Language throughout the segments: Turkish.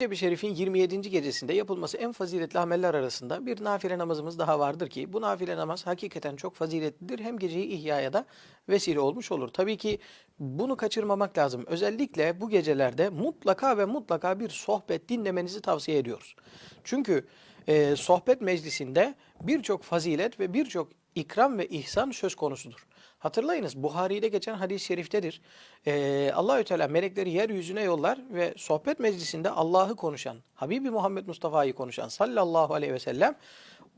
Recep-i Şerif'in 27. gecesinde yapılması en faziletli ameller arasında bir nafile namazımız daha vardır ki bu nafile namaz hakikaten çok faziletlidir. Hem geceyi ihyaya da vesile olmuş olur. Tabii ki bunu kaçırmamak lazım. Özellikle bu gecelerde mutlaka ve mutlaka bir sohbet dinlemenizi tavsiye ediyoruz. Çünkü e, sohbet meclisinde birçok fazilet ve birçok ikram ve ihsan söz konusudur. Hatırlayınız Buhari'de geçen hadis-i şeriftedir. Ee, Allahü Teala melekleri yeryüzüne yollar ve sohbet meclisinde Allah'ı konuşan, Habibi Muhammed Mustafa'yı konuşan sallallahu aleyhi ve sellem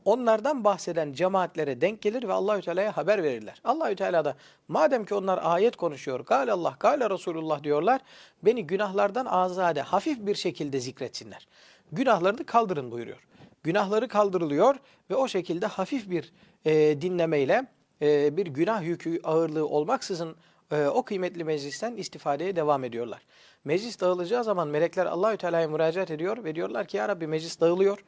onlardan bahseden cemaatlere denk gelir ve Allahü Teala'ya haber verirler. Allahü Teala da madem ki onlar ayet konuşuyor, gal Allah, gal Resulullah diyorlar, beni günahlardan azade, hafif bir şekilde zikretsinler. Günahlarını kaldırın buyuruyor. Günahları kaldırılıyor ve o şekilde hafif bir e, dinlemeyle e, bir günah yükü ağırlığı olmaksızın e, o kıymetli meclisten istifadeye devam ediyorlar. Meclis dağılacağı zaman melekler Allahü Teala'ya müracaat ediyor ve diyorlar ki ya Rabbi meclis dağılıyor.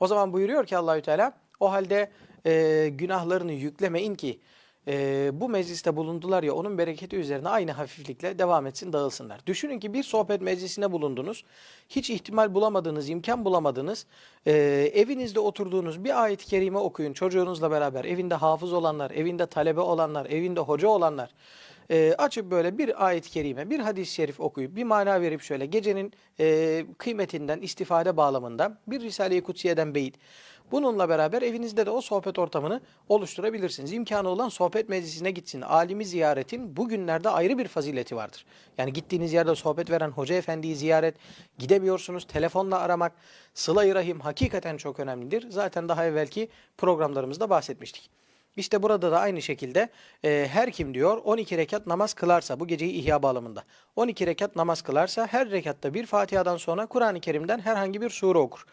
O zaman buyuruyor ki Allahü Teala o halde e, günahlarını yüklemeyin ki e, bu mecliste bulundular ya onun bereketi üzerine aynı hafiflikle devam etsin dağılsınlar. Düşünün ki bir sohbet meclisine bulundunuz. Hiç ihtimal bulamadınız, imkan bulamadınız. E, evinizde oturduğunuz bir ayet-i kerime okuyun çocuğunuzla beraber. Evinde hafız olanlar, evinde talebe olanlar, evinde hoca olanlar. E, açıp böyle bir ayet-i kerime, bir hadis-i şerif okuyup bir mana verip şöyle gecenin e, kıymetinden, istifade bağlamında bir Risale-i Kutsiye'den beyit. Bununla beraber evinizde de o sohbet ortamını oluşturabilirsiniz. İmkanı olan sohbet meclisine gitsin. Alimi ziyaretin bugünlerde ayrı bir fazileti vardır. Yani gittiğiniz yerde sohbet veren hoca efendiyi ziyaret, gidemiyorsunuz, telefonla aramak, sıla-i rahim hakikaten çok önemlidir. Zaten daha evvelki programlarımızda bahsetmiştik. İşte burada da aynı şekilde e, her kim diyor 12 rekat namaz kılarsa bu geceyi ihya bağlamında 12 rekat namaz kılarsa her rekatta bir Fatiha'dan sonra Kur'an-ı Kerim'den herhangi bir sure okur.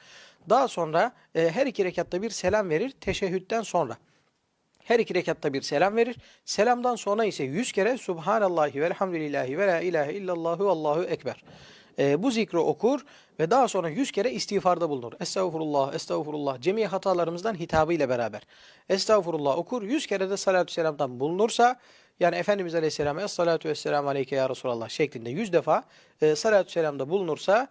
Daha sonra e, her iki rekatta bir selam verir teşehhütten sonra. Her iki rekatta bir selam verir. Selamdan sonra ise yüz kere Subhanallahi velhamdülillahi ve la ilahe illallahu allahu ekber. E, bu zikri okur ve daha sonra yüz kere istiğfarda bulunur. Estağfurullah, estağfurullah. Cemi hatalarımızdan hitabı ile beraber. Estağfurullah okur. Yüz kere de salatü selamdan bulunursa yani Efendimiz Aleyhisselam Esselatu Vesselamu Aleyke Ya Resulallah şeklinde yüz defa e, salatü selamda bulunursa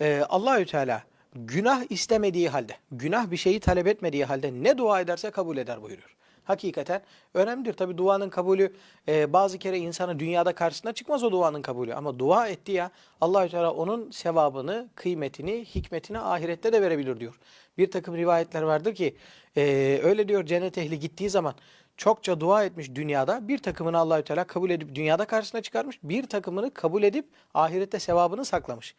e, Allahü Teala günah istemediği halde, günah bir şeyi talep etmediği halde ne dua ederse kabul eder buyuruyor. Hakikaten önemlidir. Tabi duanın kabulü e, bazı kere insana dünyada karşısına çıkmaz o duanın kabulü. Ama dua etti ya Allahü Teala onun sevabını, kıymetini, hikmetini ahirette de verebilir diyor. Bir takım rivayetler vardır ki e, öyle diyor cennet ehli gittiği zaman çokça dua etmiş dünyada. Bir takımını Allahü Teala kabul edip dünyada karşısına çıkarmış. Bir takımını kabul edip ahirette sevabını saklamış.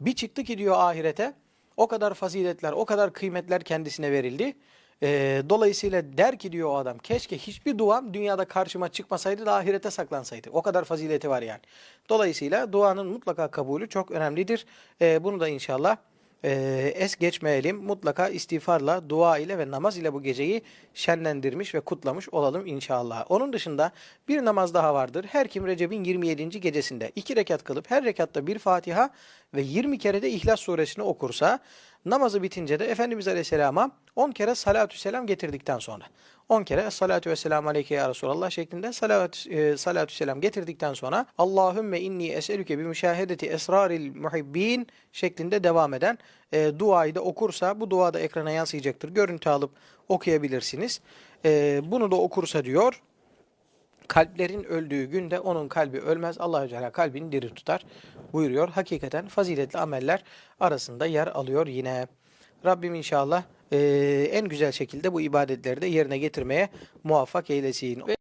Bir çıktı ki diyor ahirete o kadar faziletler, o kadar kıymetler kendisine verildi. Ee, dolayısıyla der ki diyor o adam keşke hiçbir duam dünyada karşıma çıkmasaydı da ahirete saklansaydı. O kadar fazileti var yani. Dolayısıyla duanın mutlaka kabulü çok önemlidir. Ee, bunu da inşallah e, es geçmeyelim. Mutlaka istiğfarla, dua ile ve namaz ile bu geceyi şenlendirmiş ve kutlamış olalım inşallah. Onun dışında bir namaz daha vardır. Her kim Recep'in 27. gecesinde iki rekat kılıp her rekatta bir Fatiha ve 20 kere de İhlas suresini okursa namazı bitince de Efendimiz Aleyhisselam'a 10 kere salatü selam getirdikten sonra 10 kere salatu ve selamu aleyke ya Resulallah şeklinde salat, e, salatü selam getirdikten sonra Allahümme inni eselüke bi müşahedeti esraril muhibbin şeklinde devam eden e, duayı da okursa bu dua da ekrana yansıyacaktır. Görüntü alıp okuyabilirsiniz. E, bunu da okursa diyor kalplerin öldüğü günde onun kalbi ölmez. Allahü Teala kalbini diri tutar buyuruyor. Hakikaten faziletli ameller arasında yer alıyor yine. Rabbim inşallah eee, en güzel şekilde bu ibadetleri de yerine getirmeye muvaffak eylesin.